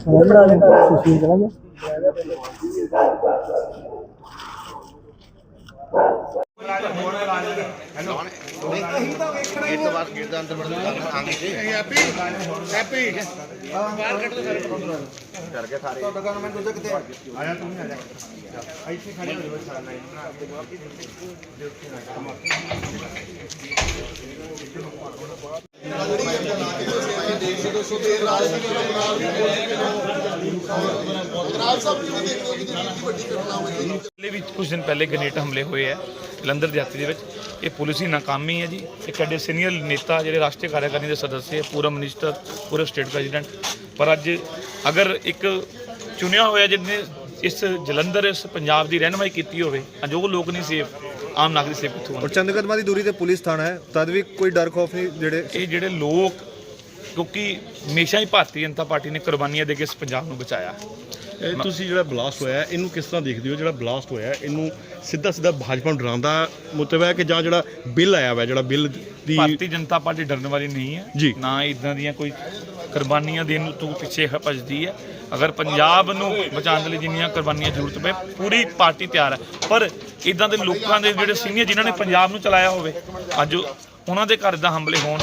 ਸੁਸ਼ੀਲ ਚਲਾ ਗਿਆ ਗੇਟ ਤੋਂ ਬਾਹਰ ਗੇਟ ਦੇ ਅੰਦਰ ਵੜਨ ਦਾ ਆਂਗੇ ਜੀ ਹੈਪੀ ਹੈਪੀ ਬਾਹਰ ਕੱਢ ਦੋ ਸਾਰੇ ਕਰ ਗਿਆ ਸਾਰੇ ਤੁਹਾਡਾ ਗਵਰਨਮੈਂਟ ਉਹਦੇ ਕਿਤੇ ਆਇਆ ਤੂੰ ਨਹੀਂ ਆ ਜਾ ਇੱਥੇ ਖੜੇ ਹੋ ਜਾਓ ਸਾਰਾ ਲਾਈਨ ਬਣਾ ਕੇ ਪਿਛਲੇ ਵੀ ਕੁਝ ਦਿਨ ਪਹਿਲੇ ਗ੍ਰੇਨੇਡ ਹਮਲੇ ਹੋਏ ਹੈ ਜਲੰਧਰ ਦਿਹਾਤੀ ਦੇ ਵਿੱਚ। ਇਹ ਪੁਲਿਸ ਦੀ ਨਾਕਾਮੀ ਹੈ ਜੀ। ਇਹ ਸਾਡੇ ਸੀਨੀਅਰ ਨੇਤਾ ਜਿਹੜੇ ਰਾਸ਼ਟਰੀ ਕਾਰਜਕਾਰਨੀ ਦੇ ਸਦੱਸਿਆ ਹੈ ਪੂਰਾ ਮਿਨਿਸਟਰ ਪੂਰੇ ਸਟੇਟ ਪ੍ਰੈਜ਼ੀਡੈਂਟ। ਪਰ ਅੱਜ ਅਗਰ ਇੱਕ ਚੁਣਿਆ ਹੋਇਆ ਜਿਹਨੇ ਇਸ ਜਲੰਧਰ ਇਸ ਪੰਜਾਬ ਦੀ ਰਹਿਨਮਾਈ ਕੀਤੀ ਹੋਵੇ ਅੱਜ ਲੋਕ ਨਹੀਂ ਸੇਫ ਆਮ ਨਾਗਰਿਕ ਸੇਫ ਕਿੱਥੋਂ ਔਰ ਹੋਣਗੇ ਚੰਦ ਕਦਮਾਂ ਦੀ ਦੂਰੀ ਤੇ ਪੁਲਿਸ ਥਾਣਾ ਹੈ ਤਦ ਵੀ ਕੋਈ ਡਰ ਖੌਫ ਨਹੀਂ ਜਿਹੜੇ ਇਹ ਜਿਹੜੇ ਲੋਕ ਕਿਉਂਕਿ ਹਮੇਸ਼ਾ ਹੀ ਭਾਰਤੀ ਜਨਤਾ ਪਾਰਟੀ ਨੇ ਕੁਰਬਾਨੀਆਂ ਦੇ ਕੇ ਇਸ ਪੰਜਾਬ ਨੂੰ ਬਚਾਇਆ। ਇਹ ਤੁਸੀਂ ਜਿਹੜਾ ਬਲਾਸਟ ਹੋਇਆ ਇਹਨੂੰ ਕਿਸ ਤਰ੍ਹਾਂ ਦੇਖਦੇ ਹੋ? ਜਿਹੜਾ ਬਲਾਸਟ ਹੋਇਆ ਇਹਨੂੰ ਸਿੱਧਾ ਸਿੱਧਾ ਭਾਜਪਾ ਨੂੰ ਡਰਾਉਣ ਦਾ ਮਤਲਬ ਹੈ ਕਿ ਜਾਂ ਜਿਹੜਾ ਬਿੱਲ ਆਇਆ ਵਾ ਜਿਹੜਾ ਬਿੱਲ ਦੀ ਭਾਰਤੀ ਜਨਤਾ ਪਾਰਟੀ ਡਰਨ ਵਾਲੀ ਨਹੀਂ ਹੈ। ਜੀ। ਨਾ ਇਦਾਂ ਦੀਆਂ ਕੋਈ ਕੁਰਬਾਨੀਆਂ ਦੇਣ ਨੂੰ ਤੂੰ ਪਿੱਛੇ ਭੱਜਦੀ ਹੈ। ਅਗਰ ਪੰਜਾਬ ਨੂੰ ਬਚਾਉਣ ਲਈ ਜਿੰਨੀਆਂ ਕੁਰਬਾਨੀਆਂ ਜ਼ਰੂਰਤ ਪਏ ਪੂਰੀ ਪਾਰਟੀ ਤਿਆਰ ਹੈ। ਪਰ ਇਦਾਂ ਦੇ ਲੋਕਾਂ ਦੇ ਜਿਹੜੇ ਸੀਨੀਅਰ ਜਿਨ੍ਹਾਂ ਨੇ ਪੰਜਾਬ ਨੂੰ ਚਲਾਇਆ ਹੋਵੇ ਅੱਜ ਉਹਨਾਂ ਦੇ ਘਰ ਦਾ ਹਮਲੇ ਹੋਣ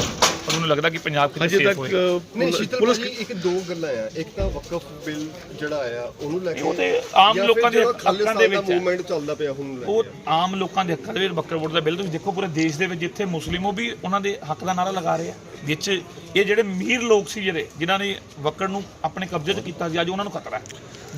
ਪਰ ਉਹਨੂੰ ਲੱਗਦਾ ਕਿ ਪੰਜਾਬ ਕਿਤੇ ਅਜੇ ਸੇਫ ਤੱਕ ਨਹੀਂ ਸ਼ੀਤਲ ਪੁਲਿਸ ਭਾਜੀ ਇੱਕ ਦੋ ਗੱਲਾਂ ਆ। ਇੱਕ ਤਾਂ ਵਕਫ ਬਿੱਲ ਜਿਹੜਾ ਆਇਆ ਉਹਨੂੰ ਲੈ ਕੇ ਉਹ ਤੇ ਆਮ ਲੋਕਾਂ ਦੇ ਹੱਕਾਂ ਦੇ ਵਿੱਚ ਹੈ। ਮੂਵਮੈਂਟ ਚੱਲਦਾ ਪਿਆ ਹੁਣ ਲੈ ਉਹ ਆਮ ਲੋਕਾਂ ਦੇ ਹੱਕਾਂ ਦੇ ਵਿੱਚ ਬੱਕਰ ਵੋਟ ਦਾ ਬਿੱਲ ਤੁਸੀਂ ਦੇਖੋ ਪੂਰੇ ਦੇਸ਼ ਦੇ ਵਿੱਚ ਜਿੱਥੇ ਮੁਸਲਿਮ ਉਹ ਵੀ ਉਹਨਾਂ ਦੇ ਹੱਕ ਦਾ ਨਾਰਾ ਲਗਾ ਰਹੇ ਆ। ਵਿੱਚ ਇਹ ਜਿਹੜੇ ਅਮੀਰ ਲੋਕ ਸੀ ਜਿਹੜੇ ਜਿਨ੍ਹਾਂ ਨੇ ਬੱਕਰ ਨੂੰ ਆਪਣੇ ਕਬਜ਼ੇ 'ਚ ਕੀਤਾ ਸੀ ਅੱਜ ਉਹਨਾਂ ਨੂੰ ਖਤਰਾ ਹੈ।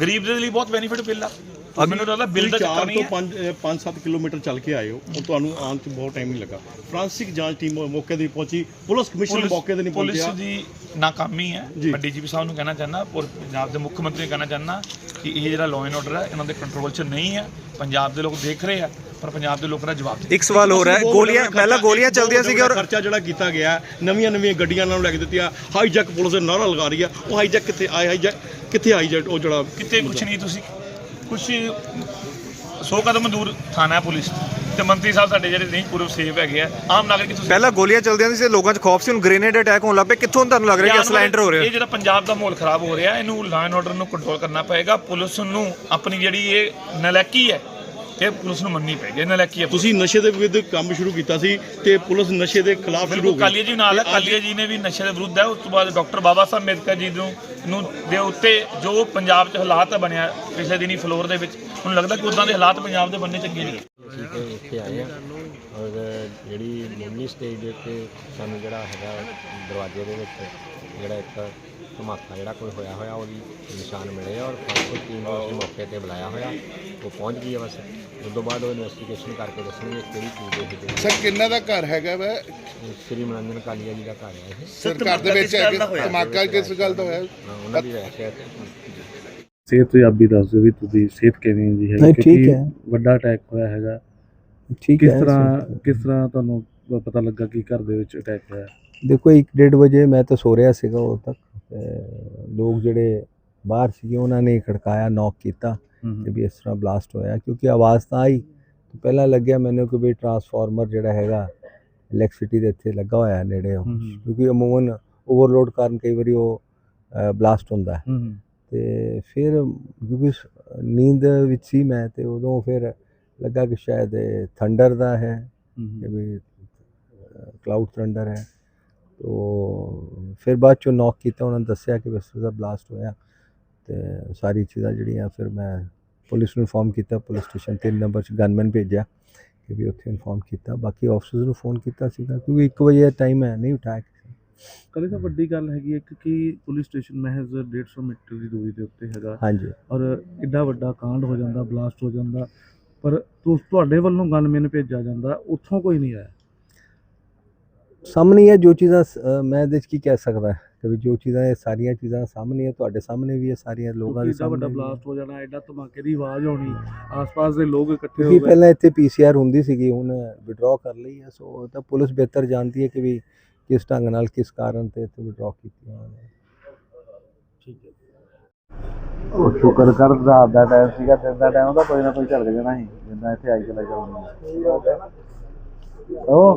ਗਰੀਬ ਦੇ ਲਈ ਬਹੁਤ ਬੈਨੀਫਿਟ ਬਿੱਲ ਆ। ਮੈਨੂੰ ਲੱਗਦਾ ਬਿੱਲ ਦਾ ਚੱਕਰ 4 ਨਹੀਂ ਤੋਂ ਹੈ 5 5-7 ਕਿਲੋਮੀਟਰ ਚੱਲ ਕੇ ਆਏ ਹੋ। ਉਹ ਤੁਹਾਨੂੰ ਆਉਣ 'ਚ ਬਹੁਤ ਟਾਈਮ ਨਹੀਂ ਲੱਗਾ। ਫ੍ਰਾਂਸਿਕ ਜਾਂਚ ਟੀਮ ਮੌਕੇ ਤੇ ਪਹੁੰਚੀ। ਪੁਲਿਸ ਕਮਿਸ਼ਨਰ ਮੌਕੇ ਤੇ ਨਹੀਂ ਪੁਲਿਸ ਪਹੁੰਚਿਆ ਦੀ ਨਾਕਾਮੀ ਹੈ। ਜੀ। ਮੈਂ ਡੀਜੀਪੀ ਸਾਹਿਬ ਨੂੰ ਕਹਿਣਾ ਚਾਹੁੰਦਾ ਔਰ ਪੰਜਾਬ ਦੇ ਮੁੱਖ ਮੰਤਰੀ ਨੂੰ ਕਹਿਣਾ ਚਾਹੁੰਦਾ ਕਿ ਇਹ ਜਿਹੜਾ ਲਾਅ ਐਂਡ ਆਰਡਰ ਹੈ ਇਹਨਾਂ ਦੇ ਕੰਟਰੋਲ 'ਚ ਨਹੀਂ ਹੈ। ਪੰਜਾਬ ਦੇ ਲੋਕ ਦੇਖ ਰਹੇ ਆ ਪਰ ਪੰਜਾਬ ਦੇ ਲੋਕਾਂ ਦਾ ਜਵਾਬ ਦੇ ਇੱਕ ਸਵਾਲ ਹੋ। ਰਿਹਾ ਹੈ ਗੋਲੀਆਂ ਪਹਿਲਾਂ ਗੋਲੀਆਂ ਚੱਲਦੀਆਂ ਸੀਗੀਆਂ ਔਰ ਖਰਚਾ ਜਿਹੜਾ ਕੀਤਾ ਗਿਆ ਨਵੀਆਂ ਨਵੀਆਂ ਗੱਡੀਆਂ ਨਾਲ ਲੈ ਕੇ ਦਿੱਤੀਆਂ। ਹਾਈਜੈਕ ਪੁਲਿਸ ਦੇ ਨਾਰਾ ਲਗਾ ਰਹੀ ਆ ਉਹ ਹਾਈਜੈਕ ਕਿੱਥੇ ਆਏ ਹਾਈਜੈਕ ਕਿੱਥੇ ਹਾਈਜੈਕ ਉਹ ਜਿਹੜਾ ਕਿਤੇ ਕੁਛ ਨਹੀਂ ਤੁਸੀਂ ਕੁਛ ਸੌ ਕਦਮ ਦੂਰ ਥਾਣਾ ਪੁਲਿਸ ਤੇ ਮੰਤਰੀ ਸਾਹਿਬ ਸਾਡੇ ਜਿਹੜੇ ਨਹੀਂ ਪੂਰੇ ਸੇਫ ਹੈਗੇ ਆ ਆਮ ਨਾਗਰਿਕ ਤੁਸੀਂ ਪਹਿਲਾਂ ਗੋਲੀਆਂ ਚੱਲਦੀਆਂ ਸੀ ਲੋਕਾਂ 'ਚ ਖੌਫ ਸੀ ਹੁਣ ਗ੍ਰੇਨੇਡ ਅਟੈਕ ਹੋਣ ਲੱਗ ਪਏ। ਕਿੱਥੋਂ ਤੁਹਾਨੂੰ ਲੱਗ ਰਿਹਾ ਕਿ ਅਸਲਾ ਐਂਟਰ ਹੋ ਰਿਹਾ? ਇਹ ਜਿਹੜਾ ਪੰਜਾਬ ਦਾ ਮਾਹੌਲ ਖਰਾਬ ਹੋ ਰਿਹਾ ਇਹਨੂੰ ਲਾਅ ਐਂਡ ਆਰਡਰ ਨੂੰ ਕੰਟਰੋਲ ਕਰਨਾ ਪਏਗਾ। ਪੁਲਿਸ ਨੂੰ ਆਪਣੀ ਜਿਹੜੀ ਇਹ ਨਲਾਇਕੀ ਹੈ ਇਹ ਪੁਲਿਸ ਨੂੰ ਮੰਨਣੀ ਪਏਗੀ ਇਹ ਨਲਾਇਕੀ ਹੈ ਤੁਸੀਂ ਨਸ਼ੇ ਦੇ ਵਿਰੁੱਧ ਕੰਮ ਸ਼ੁਰੂ ਕੀਤਾ ਸੀ ਤੇ ਪੁਲਿਸ ਨਸ਼ੇ ਦੇ ਖਿਲਾਫ ਸ਼ੁਰੂ ਹੋ ਗਈ। ਕਾਲੀਆ ਜੀ ਨਾਲ ਹੈ ਕਾਲੀਆ ਜੀ ਨੇ ਵੀ ਨਸ਼ੇ ਦੇ ਵਿਰੁੱਧ ਹੈ ਉਸ ਤੋਂ ਬਾਅਦ ਡਾਕਟਰ ਬਾਬਾ ਸਾਹਿਬ ਅੰਬੇਦਕਰ ਜੀ ਨੂੰ ਨੂੰ ਦੇ ਉੱਤੇ ਜੋ ਪੰਜਾਬ 'ਚ ਹਾਲਾਤ ਬਣਿਆ ਪਿਛਲੇ ਦਿਨੀ ਫਲੋਰ ਦੇ ਵਿੱਚ ਮੈਨੂੰ ਲੱਗਦਾ ਕਿ ਉਦਾਂ ਦੇ ਹਾਲਾਤ ਪੰਜਾਬ ਦੇ ਬੰਨੇ ਚੰਗੇ ਨਹੀਂ ਅਸੀਂ ਤੇ ਇੱਥੇ ਆਏ ਆ ਔਰ ਜਿਹੜੀ ਮੁੱਢਲੀ ਸਟੇਜ ਦੇ ਉੱਤੇ ਸਾਨੂੰ ਜਿਹੜਾ ਹੈਗਾ ਦਰਵਾਜ਼ੇ ਦੇ ਵਿੱਚ ਜਿਹੜਾ ਇੱਕ ਧਮਾਕਾ ਜਿਹੜਾ ਕੋਈ ਹੋਇਆ ਹੋਇਆ ਉਹਦੀ ਨਿਸ਼ਾਨ ਮਿਲੇ ਔਰ ਫਾਂਸੀ ਟੀਮ ਨੂੰ ਅਸੀਂ ਮੌਕੇ ਤੇ ਬੁਲਾਇਆ ਹੋਇਆ। ਉਹ ਪਹੁੰਚ ਗਈ ਹੈ ਬਸ। ਉਸ ਤੋਂ ਬਾਅਦ ਉਹ ਇਨਵੈਸਟੀਗੇਸ਼ਨ ਕਰਕੇ ਦੱਸਣਗੇ ਕਿਹੜੀ ਚੀਜ਼ ਦੇ ਵਿੱਚ ਸਰ ਕਿੰਨਾ ਦਾ ਘਰ ਹੈਗਾ ਵਾ? ਸ੍ਰੀ ਮਨੰਜਨ ਕਾਲੀਆ ਜੀ ਦਾ ਘਰ ਹੈ ਇਹ। ਸਰਕਾਰ ਦੇ ਵਿੱਚ ਹੈ ਕਿ ਧਮਾਕਾ ਕਿਸ ਗੱਲ ਦਾ ਹੋਇਆ? ਹਾਂ, ਉਹਨਾਂ ਦੀ ਰਹਿ ਹੈ ਸਿਹਤ ਤੁਸੀਂ ਆਪ ਵੀ ਦੱਸ ਦਿਓ ਵੀ ਤੁਹਾਡੀ ਸਿਹਤ ਕਿਵੇਂ ਜੀ ਹੈ ਨਹੀਂ, ਠੀਕ ਹੈ। ਵੱਡਾ ਅਟੈਕ ਹੋਇਆ ਹੈਗਾ। ਠੀਕ ਕਿਸ ਹੈ ਤਰ੍ਹਾਂ ਕਿਸ ਤਰ੍ਹਾਂ ਤੁਹਾਨੂੰ ਪਤਾ ਲੱਗਾ ਕਿ ਘਰ ਦੇ ਵਿੱਚ ਅਟੈਕ ਹੋਇਆ? ਦੇਖੋ 1:30 ਵਜੇ ਮੈਂ ਤਾਂ ਸੋ ਰਿਹਾ ਸੀਗਾ ਉਦੋਂ ਤੱਕ। ਤੇ ਲੋਕ ਜਿਹੜੇ ਬਾਹਰ ਸੀਗੇ ਉਹਨਾਂ ਨੇ ਖੜਕਾਇਆ ਨੌਕ ਕੀਤਾ ਕਿ ਵੀ ਇਸ ਤਰ੍ਹਾਂ ਬਲਾਸਟ ਹੋਇਆ। ਕਿਉਂਕਿ ਆਵਾਜ਼ ਤਾਂ ਆਈ। ਤੇ ਪਹਿਲਾਂ ਲੱਗਿਆ ਮੈਨੂੰ ਕਿ ਵੀ ਟਰਾਂਸਫਾਰਮਰ ਜਿਹੜਾ ਹੈਗਾ ਇਲੈਕਟ੍ਰਿਸਿਟੀ ਦੇ ਇੱਥੇ ਲੱਗਾ ਹੋਇਆ ਨੇੜੇ ਉਹ। ਕਿਉਂਕਿ ਅਮੂਮਨ ਓਵਰਲੋਡ ਕਾਰਨ ਕਈ ਵਾਰੀ ਉਹ ਬਲਾਸਟ ਹੁੰਦਾ ਹੈ। ਤੇ ਫਿਰ ਕਿਉਂਕਿ ਨੀਂਦ ਵਿੱਚ ਸੀ ਮੈਂ ਤੇ ਉਦੋਂ ਫਿਰ ਲੱਗਾ ਕਿ ਸ਼ਾਇਦ ਥੰਡਰ ਦਾ ਹੈ। ਕਿ ਵੀ ਕਲਾਊਡ ਥੰਡਰ ਹੈ। ਤੋ ਫਿਰ ਬਾਅਦ ਚੋਂ ਨੌਕ ਕੀਤਾ ਉਹਨਾਂ ਨੇ ਦੱਸਿਆ ਕਿ ਇਸ ਦਾ ਬਲਾਸਟ ਹੋਇਆ ਤੇ ਸਾਰੀ ਚੀਜ਼ਾਂ ਜਿਹੜੀਆਂ ਫਿਰ ਮੈਂ ਪੁਲਿਸ ਨੂੰ ਇਨਫੋਰਮ ਕੀਤਾ ਪੁਲਿਸ ਸਟੇਸ਼ਨ 3 ਨੰਬਰ 'ਚ ਗਨਮੈਨ ਭੇਜਿਆ ਕਿ ਵੀ ਉੱਥੇ ਇਨਫੋਰਮ ਕੀਤਾ। ਬਾਕੀ ਆਫਿਸਰਸ ਨੂੰ ਫੋਨ ਕੀਤਾ ਸੀਗਾ ਕਿਉਂਕਿ 1 ਵਜੇ ਦਾ ਟਾਈਮ ਹੈ ਨਹੀਂ ਉਠਾਇਆ। ਕਦੇ ਤਾਂ ਵੱਡੀ ਗੱਲ ਹੈਗੀ ਹੈ ਕਿ ਪੁਲਿਸ ਸਟੇਸ਼ਨ ਮਹਿਜ਼ 150 ਮੀਟਰ ਦੀ ਦੂਰੀ ਦੇ ਉੱਤੇ ਹੈਗਾ ਹਾਂਜੀ। ਔਰ ਐਡਾ ਵੱਡਾ ਕਾਂਡ ਹੋ ਜਾਂਦਾ ਬਲਾਸਟ ਹੋ ਜਾਂਦਾ ਪਰ ਤੁਹਾਡੇ ਵੱਲੋਂ ਗਨਮੈਨ ਭੇਜਿਆ ਜਾਂਦਾ ਉੱਥੋਂ ਕੋਈ ਨਹੀਂ ਆਇਆ। ਸਾਹਮਣੇ ਹੀ ਹੈ ਜੋ ਚੀਜ਼ਾਂ ਅ, ਮੈਂ ਇਹਦੇ 'ਚ ਕੀ ਕਹਿ ਸਕਦਾ ਕਿ ਵੀ ਜੋ ਚੀਜ਼ਾਂ ਇਹ ਸਾਰੀਆਂ ਚੀਜ਼ਾਂ ਸਾਹਮਣੇ ਹੈ ਤੁਹਾਡੇ ਸਾਹਮਣੇ ਵੀ ਹੈ ਸਾਰੀਆਂ ਲੋਕਾਂ ਦੇ ਵੱਡਾ ਸਾਹਮਣੇ ਵੀ ਹੈ। ਬਲਾਸਟ ਹੋ ਜਾਣਾ ਐਡਾ ਧਮਾਕੇ ਦੀ ਆਵਾਜ਼ ਹੋਣੀ ਆਸ-ਪਾਸ ਦੇ ਲੋਕ ਇਕੱਠੇ ਹੋ ਕਿਉਂਕਿ ਗਏ। ਪਹਿਲਾਂ ਇੱਥੇ ਪੀਸੀਆਰ ਹੁੰਦੀ ਸੀਗੀ ਹੁਣ ਵਿਡਰਾਅ ਕਰ ਲਈ ਹੈ ਸੋ ਉਹ ਤਾਂ ਪੁਲਿਸ ਬਿਹਤਰ ਜਾਣਦੀ ਹੈ ਕਿ ਵੀ ਕਿਸ ਢੰਗ ਨਾਲ ਕਿਸ ਕਾਰਨ ਤੇ ਇੱਥੇ ਵਿਡਰਾਅ ਕੀਤੀ ਉਹਨਾਂ ਨੇ। ਉਹ ਸ਼ੁਕਰ ਕਰ ਰਾਤ ਦਾ ਟਾਈਮ ਸੀਗਾ ਦਿਨ ਦਾ ਟਾਈਮ ਉਹਦਾ ਕੋਈ ਨਾ ਕੋਈ ਝਲਕ ਜਾਣਾ ਸੀ ਜਿੱਦਾਂ ਇੱਥੇ ਆਈ ਚਲਾ ਜਾਉਂਦੀ ਉਹ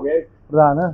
ਪ੍ਰਧਾਨ।